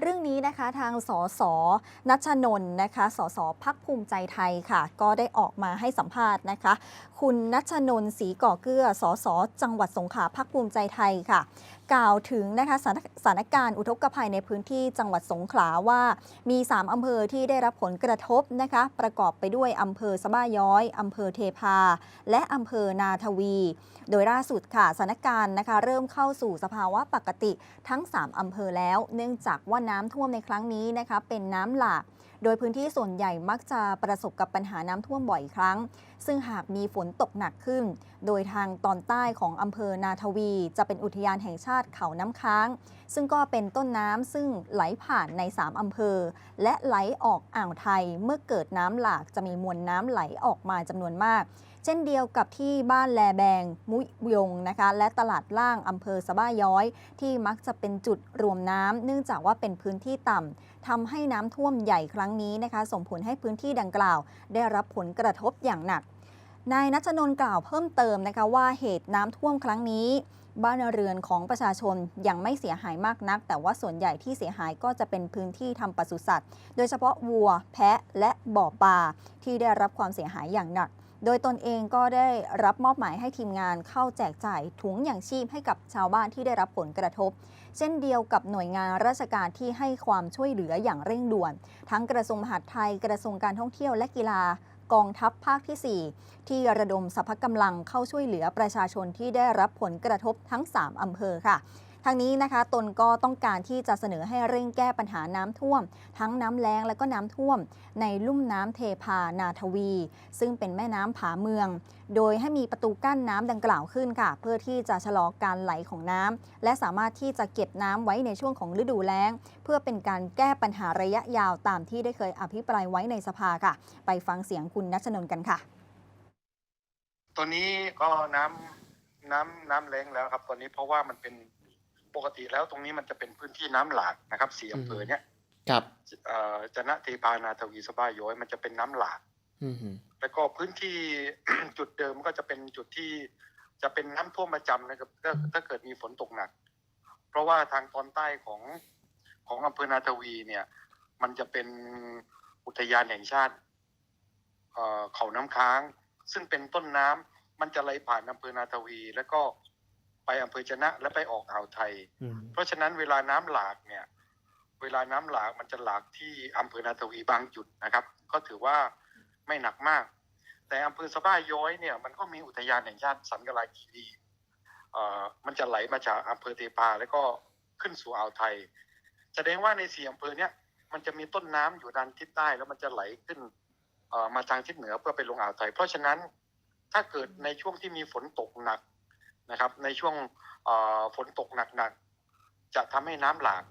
เรื่องนี้นะคะทางสสนัชนนท์นะคะสสพักภูมิใจไทยค่ะ ก็ได้ออกมาให้สัมภาษณ์นะคะ คุณนัชนนท์ศรีก่อเกื้อสสจังหวัดสงขลาพักภูมิใจไทยค่ะ กล่าวถึงนะคะสถานการณ์อุทกภัยในพื้นที่จังหวัดสงขลาว่า มี 3 อำเภอที่ได้รับผลกระทบนะคะ ประกอบไปด้วยอำเภอสะบ้าย้อยอำเภอเทพา และอำเภอนาทวี โดยล่าสุดค่ะสถานการณ์นะคะ เริ่มเข้าสู่สภาวะปกติทั้ง 3 อำเภอแล้ว เนื่องจากว่าน้ำท่วมในครั้งนี้นะคะเป็นน้ำหลาก โดยพื้นที่ส่วนใหญ่มักจะประสบกับปัญหาน้ำท่วมบ่อยครั้ง ซึ่งหากมีฝนตกหนักขึ้น โดยทางตอนใต้ของอำเภอนาทวี จะเป็นอุทยานแห่งชาติเขาน้ำค้าง ซึ่งก็เป็นต้นน้ำซึ่งไหลผ่านใน 3 อำเภอ และไหลออกอ่าวไทยเมื่อเกิดน้ำหลากจะมีมวลน้ำไหลออกมาจำนวนมาก เช่นเดียวกับที่บ้านแลแบง มุยงนะคะ และตลาดล่างอำเภอสะบ้าย้อย ที่มักจะเป็นจุดรวมน้ำเนื่องจากว่าเป็นพื้นที่ต่ำทำให้น้ำท่วมใหญ่ครั้งนี้นะคะ ส่งผลให้พื้นที่ดังกล่าว ได้รับผลกระทบอย่างหนัก นายนัชนน์กล่าวเพิ่มเติมนะคะว่าเหตุน้ำท่วมครั้งนี้ บ้านเรือนของประชาชนยังไม่เสียหายมากนัก แต่ว่าส่วนใหญ่ที่เสียหายก็จะเป็นพื้นที่ทำปศุสัตว์ โดยเฉพาะวัว แพะและบ่อปลาที่ได้รับความเสียหายอย่างหนัก โดยตนเองก็ได้รับมอบหมายให้ทีมงานเข้าแจกจ่ายถุงอย่างชีพให้กับชาวบ้านที่ได้รับผลกระทบ เช่นเดียวกับหน่วยงานราชการที่ให้ความช่วยเหลืออย่างเร่งด่วน ทั้งกระทรวงมหาดไทยกระทรวงการท่องเที่ยวและกีฬา กองทัพภาคที่ 4 ที่ระดมสรรพกำลังเข้าช่วยเหลือประชาชนที่ได้รับผลกระทบทั้ง 3 อำเภอค่ะ ทางนี้นะคะตนก็ต้องการที่จะเสนอให้เร่งแก้ปัญหาน้ำท่วม ทั้งน้ำแล้งและก็น้ำท่วม ในลุ่มน้ำเทพานาทวี ซึ่งเป็นแม่น้ำผาเมือง โดยให้มีประตูกั้นน้ำดังกล่าวขึ้นค่ะ เพื่อที่จะชะลอการไหลของน้ำและสามารถที่จะเก็บน้ำไว้ในช่วงของฤดูแล้ง เพื่อเป็นการแก้ปัญหาระยะยาวตามที่ได้เคยอภิปรายไว้ในสภาค่ะ ไปฟังเสียงคุณนัชนนท์กันค่ะตัวนี้ก็น้ำน้ำน้ำแรงแล้วครับ ตอนนี้เพราะว่ามันเป็น ปกติแล้วตรงนี้มันจะเป็นพื้นที่น้ำหลากนะครับสี่อำเภอเนี้ยครับเอ่อจะนะเทพานาทวีสบายย้อยมันจะเป็นน้ำหลากอืมฮึแล้วก็พื้นที่จุดเดิมก็จะเป็นจุดที่จะเป็นน้ำท่วมประจำนะครับถ้าถ้าเกิดมีฝนตกหนัก เพราะว่าทางตอนใต้ของของอำเภอนาทวีเนี่ย มันจะเป็นอุทยานแห่งชาติเอ่อเขาน้ำค้าง ซึ่งเป็นต้นน้ำมันจะไหลผ่านอำเภอนาทวี แล้วก็ ไปอำเภอชนะและไปออกอ่าวไทยอืมเพราะฉะนั้นเวลาน้ำหลากเนี่ย เวลาน้ำหลากมันจะหลากที่อำเภอนาทวีบางจุดนะครับ ก็ถือว่าไม่หนักมาก แต่อำเภอสะบ้าย้อยเนี่ยมันก็มีอุทยานแห่งชาติสันกลาคีรีเอ่อมันจะไหลมาจากอำเภอเทพาแล้วก็ขึ้นสู่อ่าวไทย แสดงว่าในสี่อำเภอเนี่ยมันจะมีต้นน้ำอยู่ด้านทิศใต้แล้วมันจะไหลขึ้นเอ่อมาทางทิศเหนือเพื่อไปลงอ่าวไทย เพราะฉะนั้นถ้าเกิดในช่วงที่มีฝนตกหนัก นะครับ ในช่วงฝนตกหนักๆจะทำให้น้ำหลาก